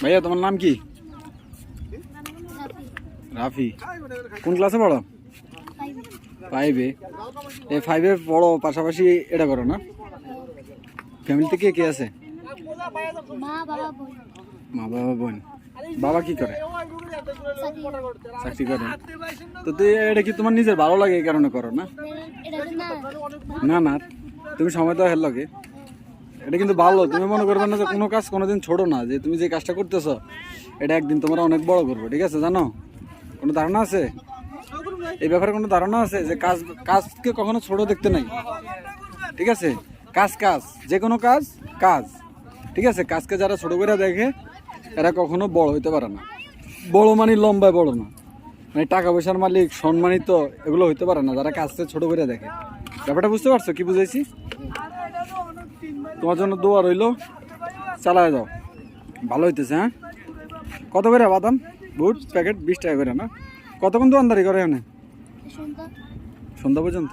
ভাইয়া তোমার নাম কি? রাফি। কোন ক্লাসে পড়ো? ফাইভে এ। ফাইভে পড়ো পাশাপাশি এটা করো না। ফ্যামিলিতে কে কে আছে? মা বাবা বোন। বাবা কি করে? চাকরি করে। তো তুই এটা কি তোমার নিজের ভালো লাগে এই কারণে করো না? না না না। তুমি সময় তো হেল লাগে। এটা কিন্তু ভালো। তুমি মনে করবে না যে কোনো কাজ কোনোদিন ছোট না, যে তুমি যে কাজটা করতেছো, এটা একদিন তোমরা অনেক বড় করবে, ঠিক আছে? জানো? কোনো ধারণা আছে? এই ব্যাপারে কোনো ধারণা আছে? যে কাজ, কাজকে কখনো ছোট দেখতে নাই? ঠিক আছে? কাজ কাজ, যে কোনো কাজ কাজ। ঠিক আছে? কাজকে যারা ছোট করে দেখে, এরা কখনো বড় হইতে পারে না। বড় মানে লম্বায় বড় না। মানে টাকা পয়সার মালিক, সম্মানিত, এগুলো হইতে পারে না, যারা কাজকে ছোট করে দেখে। ব্যাপারটা বুঝতে পারছ? কি বুঝাইছি? তোমার জন্য দোয়া রইল। চালায় যাও। ভালো হইতেছে হ্যাঁ? কত করে বাদাম? বুট প্যাকেট বিশ টাকা করে না? কতক্ষণ দোকানদারি করে এখানে? সন্ধ্যা। সন্ধ্যা পর্যন্ত?